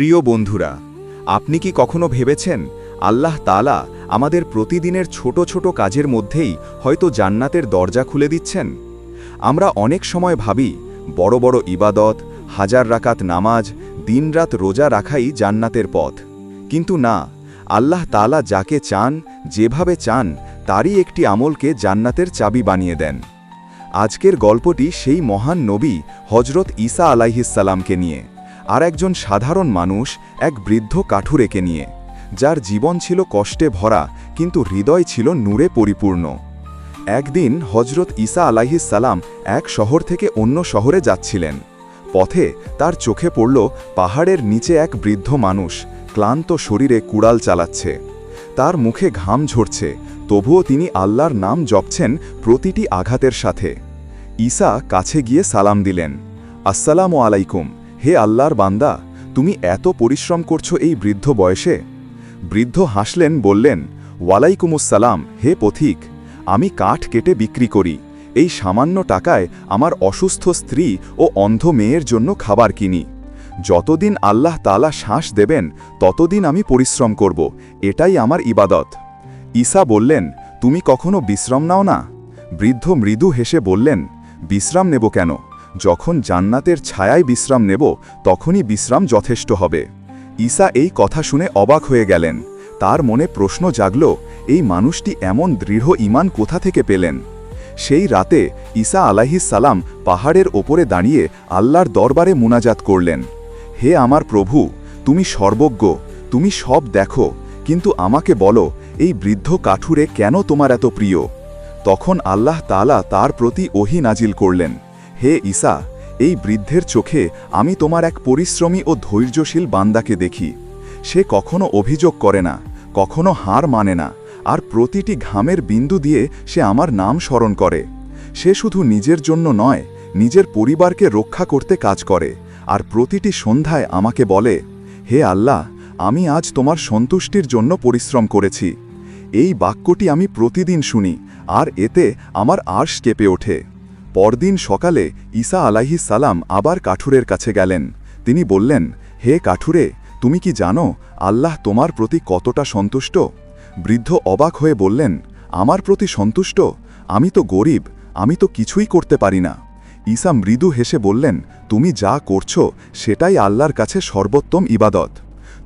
প্রিয় বন্ধুরা, আপনি কি কখনো ভেবেছেন আল্লাহ তালা আমাদের প্রতিদিনের ছোট ছোট কাজের মধ্যেই হয়তো জান্নাতের দরজা খুলে দিচ্ছেন? আমরা অনেক সময় ভাবি, বড় বড় ইবাদত, হাজার রাকাত নামাজ, দিনরাত রোজা রাখাই জান্নাতের পথ। কিন্তু না, আল্লাহ তালা যাকে চান, যেভাবে চান, তারই একটি আমলকে জান্নাতের চাবি বানিয়ে দেন। আজকের গল্পটি সেই মহান নবী হজরত ঈসা আলাইহিসাল্লামকে নিয়ে। আর একজন সাধারণ মানুষ এক বৃদ্ধ কাঠুরেকে নিয়ে, যার জীবন ছিল কষ্টে ভরা, কিন্তু হৃদয় ছিল নূরে পরিপূর্ণ। একদিন হজরত ঈসা আলাইহিসাল্লাম এক শহর থেকে অন্য শহরে যাচ্ছিলেন। পথে তার চোখে পড়ল পাহাড়ের নিচে এক বৃদ্ধ মানুষ, ক্লান্ত শরীরে কুড়াল চালাচ্ছে। তার মুখে ঘাম ঝরছে, তবুও তিনি আল্লাহর নাম জপছেন প্রতিটি আঘাতের সাথে। ঈসা কাছে গিয়ে সালাম দিলেন, আসসালামু আলাইকুম। হে আল্লাহর বান্দা, তুমি এত পরিশ্রম করছ এই বৃদ্ধ বয়সে? বৃদ্ধ হাসলেন, বললেন ওয়ালাইকুমুসসালাম হে পথিক, আমি কাঠ কেটে বিক্রি করি। এই সামান্য টাকায় আমার অসুস্থ স্ত্রী ও অন্ধ মেয়ের জন্য খাবার কিনি। যতদিন আল্লাহ তালা শ্বাস দেবেন, ততদিন আমি পরিশ্রম করব। এটাই আমার ইবাদত। ঈসা বললেন, তুমি কখনো বিশ্রাম নাও না? বৃদ্ধ মৃদু হেসে বললেন, বিশ্রাম নেব কেন? যখন জান্নাতের ছায়ায় বিশ্রাম নেব, তখনই বিশ্রাম যথেষ্ট হবে। ঈসা এই কথা শুনে অবাক হয়ে গেলেন। তার মনে প্রশ্ন জাগল, এই মানুষটি এমন দৃঢ় ইমান কোথা থেকে পেলেন? সেই রাতে ঈসা সালাম পাহাড়ের ওপরে দাঁড়িয়ে আল্লাহর দরবারে মুনাজাত করলেন। হে আমার প্রভু, তুমি সর্বজ্ঞ, তুমি সব দেখো, কিন্তু আমাকে বলো, এই বৃদ্ধ কাঠুরে কেন তোমার এত প্রিয়? তখন আল্লাহ তালা তার প্রতি ওহি নাজিল করলেন। হে ঈসা, এই বৃদ্ধের চোখে আমি তোমার এক পরিশ্রমী ও ধৈর্যশীল বান্দাকে দেখি। সে কখনো অভিযোগ করে না, কখনো হার মানে না, আর প্রতিটি ঘামের বিন্দু দিয়ে সে আমার নাম স্মরণ করে। সে শুধু নিজের জন্য নয়, নিজের পরিবারকে রক্ষা করতে কাজ করে, আর প্রতিটি সন্ধ্যায় আমাকে বলে, হে আল্লাহ, আমি আজ তোমার সন্তুষ্টির জন্য পরিশ্রম করেছি। এই বাক্যটি আমি প্রতিদিন শুনি, আর এতে আমার আর্শ কেঁপে ওঠে। পরদিন সকালে ঈসা আলাইহিস সালাম আবার কাঠুরের কাছে গেলেন। তিনি বললেন, হে কাঠুরে, তুমি কি জানো আল্লাহ তোমার প্রতি কতটা সন্তুষ্ট? বৃদ্ধ অবাক হয়ে বললেন, আমার প্রতি সন্তুষ্ট? আমি তো গরিব, আমি তো কিছুই করতে পারি না। ঈসা মৃদু হেসে বললেন, তুমি যা করছ, সেটাই আল্লাহর কাছে সর্বোত্তম ইবাদত।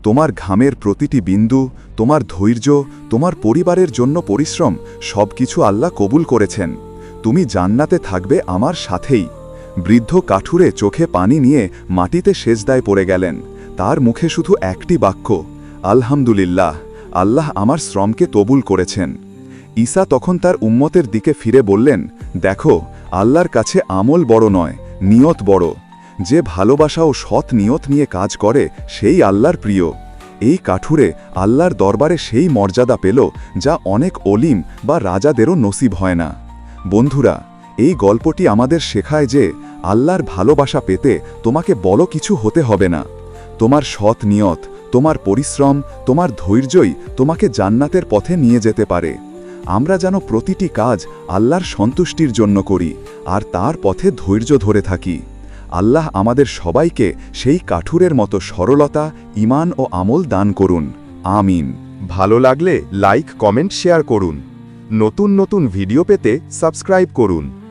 তোমার ঘামের প্রতিটি বিন্দু, তোমার ধৈর্য, তোমার পরিবারের জন্য পরিশ্রম সব কিছু আল্লাহ কবুল করেছেন। তুমি জান্নাতে থাকবে আমার সাথেই। বৃদ্ধ কাঠুরে চোখে পানি নিয়ে মাটিতে সেজদায় পড়ে গেলেন। তার মুখে শুধু একটি বাক্য, আলহামদুলিল্লাহ, আল্লাহ আমার শ্রমকে তবুল করেছেন। ঈসা তখন তার উম্মতের দিকে ফিরে বললেন, দেখো, আল্লাহর কাছে আমল বড় নয়, নিয়ত বড়। যে ভালোবাসা ও সৎ নিয়ত নিয়ে কাজ করে, সেই আল্লাহর প্রিয়। এই কাঠুরে আল্লাহর দরবারে সেই মর্যাদা পেল যা অনেক অলিম বা রাজাদেরও নসিব হয় না। বন্ধুরা, এই গল্পটি আমাদের শেখায় যে আল্লাহর ভালোবাসা পেতে তোমাকে বড় কিছু হতে হবে না। তোমার সৎ নিয়ত, তোমার পরিশ্রম, তোমার ধৈর্যই তোমাকে জান্নাতের পথে নিয়ে যেতে পারে। আমরা যেন প্রতিটি কাজ আল্লাহর সন্তুষ্টির জন্য করি আর তার পথে ধৈর্য ধরে থাকি। আল্লাহ আমাদের সবাইকে সেই কাঠুরের মতো সরলতা ইমান ও আমল দান করুন। আমিন। ভালো লাগলে লাইক, কমেন্ট, শেয়ার করুন। নতুন নতুন ভিডিও পেতে সাবস্ক্রাইব করুন।